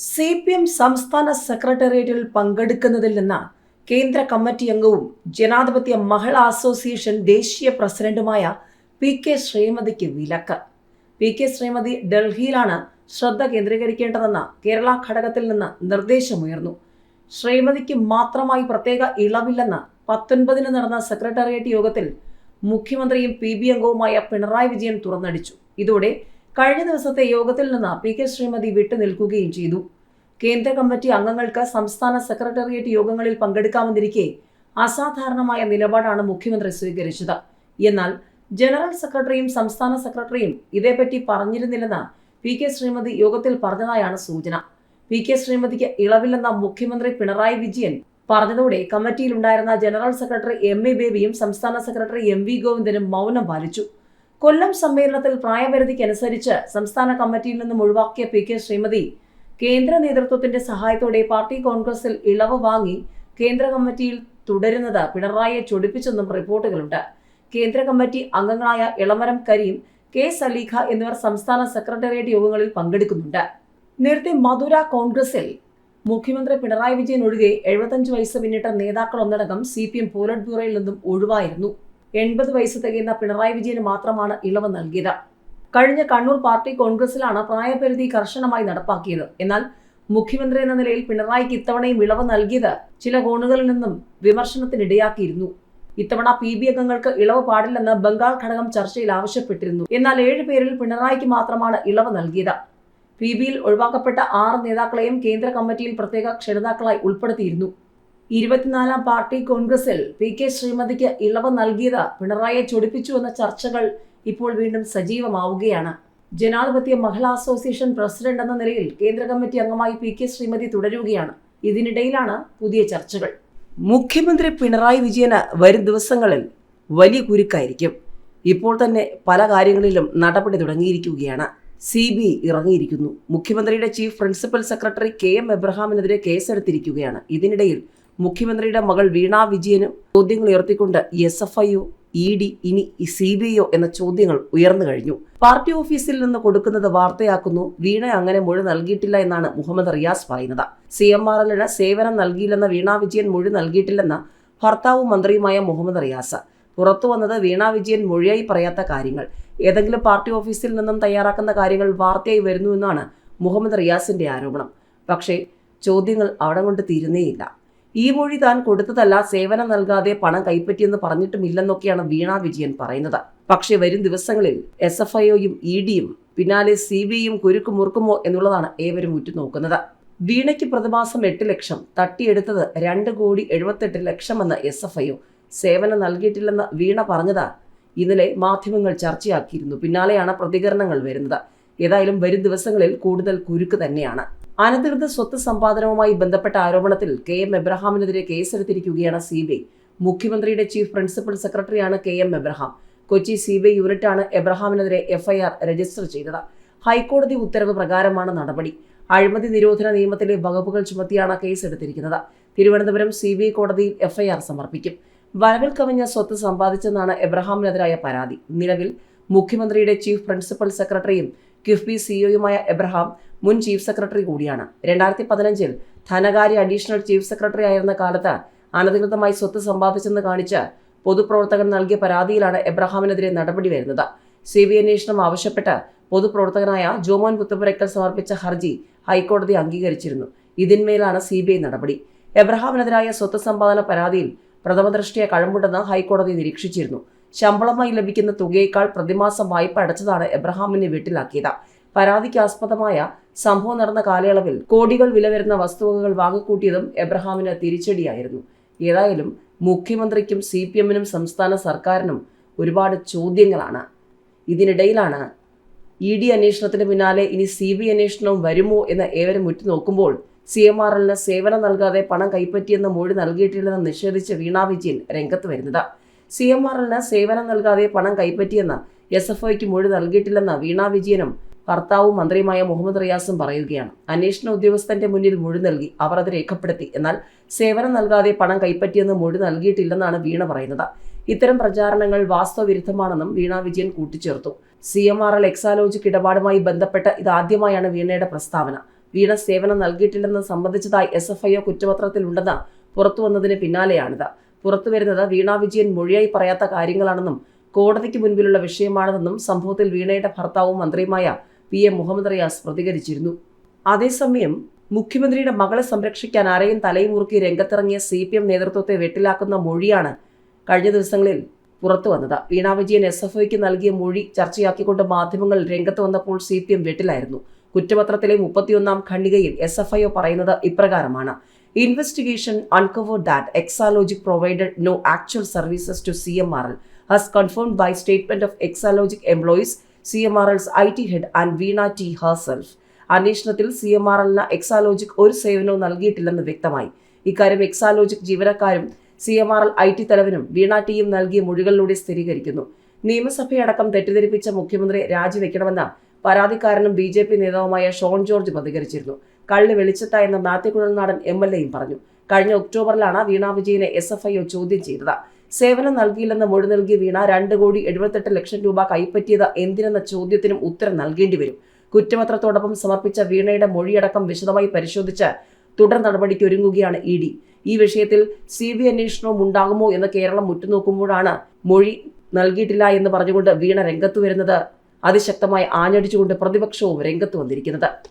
C P M സംസ്ഥാന സെക്രട്ടേറിയറ്റിൽ പങ്കെടുക്കുന്നതിൽ നിന്ന് കേന്ദ്ര കമ്മിറ്റി അംഗവും ജനാധിപത്യ മഹിളാ അസോസിയേഷൻ ദേശീയ പ്രസിഡന്റുമായ പി കെ ശ്രീമതിക്ക് വിലക്ക്. പി കെ ശ്രീമതി ഡൽഹിയിലാണ് ശ്രദ്ധ കേന്ദ്രീകരിക്കേണ്ടതെന്ന കേരള ഘടകത്തിൽ നിന്ന് നിർദ്ദേശമുയർന്നു. ശ്രീമതിക്ക് മാത്രമായി പ്രത്യേക ഇളവില്ലെന്ന് പത്തൊൻപതിന് നടന്ന സെക്രട്ടേറിയറ്റ് യോഗത്തിൽ മുഖ്യമന്ത്രിയും പി ബി അംഗവുമായ പിണറായി വിജയൻ തുറന്നടിച്ചു. ഇതോടെ കഴിഞ്ഞ ദിവസത്തെ യോഗത്തിൽ നിന്ന് പി കെ ശ്രീമതി വിട്ടുനിൽക്കുകയും ചെയ്തു. കേന്ദ്ര കമ്മിറ്റി അംഗങ്ങൾക്ക് സംസ്ഥാന സെക്രട്ടേറിയറ്റ് യോഗങ്ങളിൽ പങ്കെടുക്കാമെന്നിരിക്കെ അസാധാരണമായ നിലപാടാണ് മുഖ്യമന്ത്രി സ്വീകരിച്ചത്. എന്നാൽ ജനറൽ സെക്രട്ടറിയും സംസ്ഥാന സെക്രട്ടറിയും ഇതേപ്പറ്റി പറഞ്ഞിരുന്നില്ലെന്ന് പി കെ ശ്രീമതി യോഗത്തിൽ പറഞ്ഞതായാണ് സൂചന. പി കെ ശ്രീമതിക്ക് ഇളവില്ലെന്ന മുഖ്യമന്ത്രി പിണറായി വിജയൻ പറഞ്ഞതോടെ കമ്മിറ്റിയിലുണ്ടായിരുന്ന ജനറൽ സെക്രട്ടറി എം എ ബേബിയും സംസ്ഥാന സെക്രട്ടറി എം വി ഗോവിന്ദനും മൗനം പാലിച്ചു. കൊല്ലം സമ്മേളനത്തിൽ പ്രായപരിധിക്കനുസരിച്ച് സംസ്ഥാന കമ്മിറ്റിയിൽ നിന്നും ഒഴിവാക്കിയ പി കെ ശ്രീമതി കേന്ദ്ര നേതൃത്വത്തിന്റെ സഹായത്തോടെ പാർട്ടി കോൺഗ്രസിൽ ഇളവ് വാങ്ങി കേന്ദ്ര കമ്മിറ്റിയിൽ തുടരുന്നത് പിണറായിയെ ചൊടിപ്പിച്ചെന്നും റിപ്പോർട്ടുകളുണ്ട്. കേന്ദ്ര കമ്മിറ്റി അംഗങ്ങളായ ഇളമരം കരീം കെ സലീഖ എന്നിവർ സംസ്ഥാന സെക്രട്ടേറിയറ്റ് യോഗങ്ങളിൽ പങ്കെടുക്കുന്നുണ്ട്. നേരത്തെ മധുര കോൺഗ്രസിൽ മുഖ്യമന്ത്രി പിണറായി വിജയൻ ഒഴികെ എഴുപത്തഞ്ച് വയസ്സ് പിന്നിട്ട നേതാക്കൾ ഒന്നടങ്കം സി പി എം പോലറ്റ് ബ്യൂറോയിൽ നിന്നും ഒഴിവായിരുന്നു. എൺപത് വയസ്സ് തികയുന്ന പിണറായി വിജയന് മാത്രമാണ് ഇളവ് നൽകിയത്. കഴിഞ്ഞ കണ്ണൂർ പാർട്ടി കോൺഗ്രസിലാണ് പ്രായപരിധി കർശനമായി നടപ്പാക്കിയത്. എന്നാൽ മുഖ്യമന്ത്രി എന്ന നിലയിൽ പിണറായിക്ക് ഇത്തവണയും ഇളവ് നൽകിയത് ചില കോണുകളിൽ നിന്നും വിമർശനത്തിനിടയാക്കിയിരുന്നു. ഇത്തവണ പി ബി അംഗങ്ങൾക്ക് ഇളവ് പാടില്ലെന്ന് ബംഗാൾ ഘടകം ചർച്ചയിൽ ആവശ്യപ്പെട്ടിരുന്നു. എന്നാൽ ഏഴ് പേരിൽ പിണറായിക്ക് മാത്രമാണ് ഇളവ് നൽകിയത്. പി ബിയിൽ ഒഴിവാക്കപ്പെട്ട ആറ് നേതാക്കളെയും കേന്ദ്ര കമ്മിറ്റിയിൽ പ്രത്യേക ക്ഷണിതാക്കളായി ഉൾപ്പെടുത്തിയിരുന്നു. ഇരുപത്തിനാലാം പാർട്ടി കോൺഗ്രസിൽ പി കെ ശ്രീമതിക്ക് ഇളവ് നൽകിയത് പിണറായിയെ ചൊടിപ്പിച്ചു എന്ന ചർച്ചകൾ ഇപ്പോൾ വീണ്ടും സജീവമാവുകയാണ്. ജനാധിപത്യ മഹിളാ അസോസിയേഷൻ പ്രസിഡന്റ് എന്ന നിലയിൽ കേന്ദ്ര കമ്മിറ്റി അംഗമായി പി കെ ശ്രീമതി തുടരുകയാണ്. ഇതിനിടയിലാണ് പുതിയ ചർച്ചകൾ. മുഖ്യമന്ത്രി പിണറായി വിജയന് വരും ദിവസങ്ങളിൽ വലിയ കുരുക്കായിരിക്കും. ഇപ്പോൾ തന്നെ പല കാര്യങ്ങളിലും നടപടി തുടങ്ങിയിരിക്കുകയാണ്. സി ബി ഇറങ്ങിയിരിക്കുന്നു. മുഖ്യമന്ത്രിയുടെ chief principal secretary K M എബ്രഹാമിനെതിരെ കേസെടുത്തിരിക്കുകയാണ്. ഇതിനിടയിൽ മുഖ്യമന്ത്രിയുടെ മകൾ വീണ വിജയനും ചോദ്യങ്ങൾ ഉയർത്തിക്കൊണ്ട് S F I O E D ഇനി സി ബി ഐ എന്ന ചോദ്യങ്ങൾ ഉയർന്നു കഴിഞ്ഞു. പാർട്ടി ഓഫീസിൽ നിന്ന് കൊടുക്കുന്നത് വാർത്തയാക്കുന്നു. വീണ അങ്ങനെ മൊഴി നൽകിയിട്ടില്ല എന്നാണ് മുഹമ്മദ് റിയാസ് പറയുന്നത്. സി എം ആർ എല്ലിന് സേവനം നൽകിയില്ലെന്ന വീണ വിജയൻ മൊഴി നൽകിയിട്ടില്ലെന്ന് ഭർത്താവും മന്ത്രിയുമായ മുഹമ്മദ് റിയാസ്. പുറത്തു വന്നത് വീണ വിജയൻ മൊഴിയായി പറയാത്ത കാര്യങ്ങൾ. ഏതെങ്കിലും പാർട്ടി ഓഫീസിൽ നിന്നും തയ്യാറാക്കുന്ന കാര്യങ്ങൾ വാർത്തയായി വരുന്നു എന്നാണ് മുഹമ്മദ് റിയാസിന്റെ ആരോപണം. പക്ഷേ ചോദ്യങ്ങൾ അവിടെ കൊണ്ട് തീരുന്നേയില്ല. ഈ മൊഴി താൻ കൊടുത്തതല്ല സേവനം നൽകാതെ പണം കൈപ്പറ്റിയെന്ന് പറഞ്ഞിട്ടുമില്ലെന്നൊക്കെയാണ് വീണ വിജയൻ പറയുന്നത്. പക്ഷേ വരും ദിവസങ്ങളിൽ എസ് എഫ് ഐഒയും ഇ ഡിയും പിന്നാലെ സി ബി ഐയും കുരുക്കും മുറുക്കുമോ എന്നുള്ളതാണ് ഏവരും ഉറ്റുനോക്കുന്നത്. വീണയ്ക്ക് പ്രതിമാസം എട്ട് ലക്ഷം തട്ടിയെടുത്തത് രണ്ട് കോടി എഴുപത്തെട്ട് ലക്ഷമെന്ന് എസ് എഫ് ഐഒ സേവനം നൽകിയിട്ടില്ലെന്ന് വീണ പറഞ്ഞത് ഇന്നലെ മാധ്യമങ്ങൾ ചർച്ചയാക്കിയിരുന്നു. പിന്നാലെയാണ് പ്രതികരണങ്ങൾ വരുന്നത്. ഏതായാലും വരും ദിവസങ്ങളിൽ കൂടുതൽ കുരുക്ക് തന്നെയാണ്. അനധികൃത സ്വത്ത് സമ്പാദനവുമായി ബന്ധപ്പെട്ട ആരോപണത്തിൽ കെ എം എബ്രഹാമിനെതിരെ കേസെടുത്തിരിക്കുകയാണ് സി ബി ഐ. മുഖ്യമന്ത്രിയുടെ ചീഫ് പ്രിൻസിപ്പൽ സെക്രട്ടറിയാണ് K M Abraham. Kochi C B I യൂണിറ്റാണ് എബ്രഹാമിനെതിരെ എഫ്ഐആർ രജിസ്റ്റർ ചെയ്തത്. ഹൈക്കോടതി ഉത്തരവ് പ്രകാരമാണ് നടപടി. അഴിമതി നിരോധന നിയമത്തിലെ വകുപ്പുകൾ ചുമത്തിയാണ് കേസെടുത്തിരിക്കുന്നത്. തിരുവനന്തപുരം സി ബി ഐ കോടതിയിൽ എഫ്ഐആർ സമർപ്പിക്കും. വരവിൽ കവിഞ്ഞ സ്വത്ത് സമ്പാദിച്ചെന്നാണ് എബ്രഹാമിനെതിരായ പരാതി. നിലവിൽ മുഖ്യമന്ത്രിയുടെ ചീഫ് പ്രിൻസിപ്പൽ സെക്രട്ടറിയും കിഫ്ബി സിഇഒയുമായ എബ്രഹാം മുൻ ചീഫ് സെക്രട്ടറി കൂടിയാണ്. രണ്ടായിരത്തി പതിനഞ്ചിൽ ധനകാര്യ അഡീഷണൽ ചീഫ് സെക്രട്ടറി ആയിരുന്ന കാലത്ത് അനധികൃതമായി സ്വത്ത് സമ്പാദിച്ചെന്ന് കാണിച്ച് പൊതുപ്രവർത്തകൻ നൽകിയ പരാതിയിലാണ് എബ്രഹാമിനെതിരെ നടപടി വരുന്നത്. സി ബി അന്വേഷണം ആവശ്യപ്പെട്ട് പൊതുപ്രവർത്തകനായ ജോമോൻ പുത്തുപുരയ്ക്കൽ സമർപ്പിച്ച ഹർജി ഹൈക്കോടതി അംഗീകരിച്ചിരുന്നു. ഇതിന്മേലാണ് സി ബി ഐ നടപടി. എബ്രഹാമിനെതിരായ സ്വത്ത് സമ്പാദന പരാതിയിൽ പ്രഥമദൃഷ്ടിയ കഴമ്പുണ്ടെന്ന് ഹൈക്കോടതി നിരീക്ഷിച്ചിരുന്നു. ശമ്പളമായി ലഭിക്കുന്ന തുകയേക്കാൾ പ്രതിമാസം വായ്പ അടച്ചതാണ് എബ്രഹാമിനെ വീട്ടിലാക്കിയത്. പരാതിക്കാസ്പദമായ സംഭവം നടന്ന കാലയളവിൽ കോടികൾ വില വരുന്ന വസ്തുവകകൾ വാങ്ങിക്കൂട്ടിയതും എബ്രഹാമിന് തിരിച്ചടിയായിരുന്നു. ഏതായാലും മുഖ്യമന്ത്രിക്കും സി പി എമ്മിനും സംസ്ഥാന സർക്കാരിനും ഒരുപാട് ചോദ്യങ്ങളാണ്. ഇതിനിടയിലാണ് ഇ ഡി അന്വേഷണത്തിന് പിന്നാലെ ഇനി സി ബി അന്വേഷണവും വരുമോ എന്ന് ഏവരും ഉറ്റുനോക്കുമ്പോൾ സി എം ആർ എല്ലിന് സേവനം നൽകാതെ പണം കൈപ്പറ്റിയെന്ന മൊഴി നൽകിയിട്ടില്ലെന്ന് നിഷേധിച്ച് വീണ വിജയൻ രംഗത്ത് വരുന്നത്. സി എം എല്ലിന് സേവനം നൽകാതെ പണം കൈപ്പറ്റിയെന്ന് എസ് എഫ് ഐക്ക് മൊഴി നൽകിയിട്ടില്ലെന്ന് വീണ വിജയനും ഭർത്താവും മന്ത്രിയുമായ മുഹമ്മദ് റിയാസും പറയുകയാണ്. അന്വേഷണ ഉദ്യോഗസ്ഥന്റെ മുന്നിൽ മൊഴി നൽകി അവർ അത് രേഖപ്പെടുത്തി. എന്നാൽ സേവനം നൽകാതെ പണം കൈപ്പറ്റിയെന്ന് മൊഴി നൽകിയിട്ടില്ലെന്നാണ് വീണ പറയുന്നത്. ഇത്തരം പ്രചാരണങ്ങൾ വാസ്തവവിരുദ്ധമാണെന്നും വീണ വിജയൻ കൂട്ടിച്ചേർത്തു. C M R L Exalogic ഇടപാടുമായി ബന്ധപ്പെട്ട് ഇതാദ്യമായാണ് വീണയുടെ പ്രസ്താവന. വീണ സേവനം നൽകിയിട്ടില്ലെന്ന് സംബന്ധിച്ചതായി എസ് എഫ് ഐ ഒ കുറ്റപത്രത്തിലുണ്ടെന്ന് പുറത്തുവന്നതിന് പിന്നാലെയാണിത്. പുറത്തു വരുന്നത് വീണ വിജയൻ മൊഴിയായി പറയാത്ത കാര്യങ്ങളാണെന്നും കോടതിക്ക് മുൻപിലുള്ള വിഷയമാണെന്നും സംഭവത്തിൽ വീണയുടെ ഭർത്താവും മന്ത്രിയുമായ പി എം മുഹമ്മദ് റിയാസ് പ്രതികരിച്ചിരുന്നു. അതേസമയം മുഖ്യമന്ത്രിയുടെ മകളെ സംരക്ഷിക്കാൻ ആരെയും തലയും മുറുക്കി രംഗത്തിറങ്ങിയ സി പി എം നേതൃത്വത്തെ വെട്ടിലാക്കുന്ന മൊഴിയാണ് കഴിഞ്ഞ ദിവസങ്ങളിൽ പുറത്തു വന്നത്. വീണ വിജയൻ എസ് എഫ് ഐക്ക് നൽകിയ മൊഴി ചർച്ചയാക്കിക്കൊണ്ട് മാധ്യമങ്ങൾ രംഗത്ത് വന്നപ്പോൾ സി പി എം വെട്ടിലായിരുന്നു. കുറ്റപത്രത്തിലെ മുപ്പത്തിയൊന്നാം ഖണ്ഡികയിൽ എസ് എഫ് ഐ പറയുന്നത് ഇപ്രകാരമാണ്. Services to C M R L has confirmed by statement of Exalogic employees C M R L's I T head and Veena T herself അന്വേഷണത്തിൽ സി എം ആർ എല്ലിന് Exalogic ഒരു സേവനവും നൽകിയിട്ടില്ലെന്ന് വ്യക്തമായി. ഇക്കാര്യം എക്സാലോജിക് ജീവനക്കാരും C M R L I T തലവനും Veena ടിയും നൽകിയ മൊഴികളിലൂടെ സ്ഥിരീകരിക്കുന്നു. നിയമസഭയടക്കം തെറ്റിദ്ധരിപ്പിച്ച മുഖ്യമന്ത്രി രാജിവെക്കണമെന്ന് പരാതിക്കാരനും ബി ജെ പി നേതാവുമായ ഷോൺ ജോർജ് പ്രതികരിച്ചിരുന്നു. കള്ളി വെളിച്ചത്ത എന്ന നാടൻ എം എൽ എയും പറഞ്ഞു. കഴിഞ്ഞ ഒക്ടോബറിലാണ് വീണ വിജയനെ എസ് എഫ് ഐ ഒ ചോദ്യം ചെയ്തത്. സേവനം നൽകിയില്ലെന്ന് മൊഴി നൽകിയ വീണ രണ്ട് കോടി എഴുപത്തെട്ട് ലക്ഷം രൂപ കൈപ്പറ്റിയത് എന്തിനെന്ന ചോദ്യത്തിനും ഉത്തരം നൽകേണ്ടി വരും. കുറ്റപത്രത്തോടൊപ്പം സമർപ്പിച്ച വീണയുടെ മൊഴിയടക്കം വിശദമായി പരിശോധിച്ച് തുടർ നടപടിക്ക് ഒരുങ്ങുകയാണ് ഇ ഡി. ഈ വിഷയത്തിൽ സി ബി അന്വേഷണവും ഉണ്ടാകുമോ എന്ന് കേരളം ഉറ്റുനോക്കുമ്പോഴാണ് മൊഴി നൽകിയിട്ടില്ല എന്ന് പറഞ്ഞുകൊണ്ട് വീണ രംഗത്ത് വരുന്നത് അതിശക്തമായി ആഞ്ഞടിച്ചുകൊണ്ട് പ്രതിപക്ഷവും രംഗത്ത് വന്നിരിക്കുന്നത്.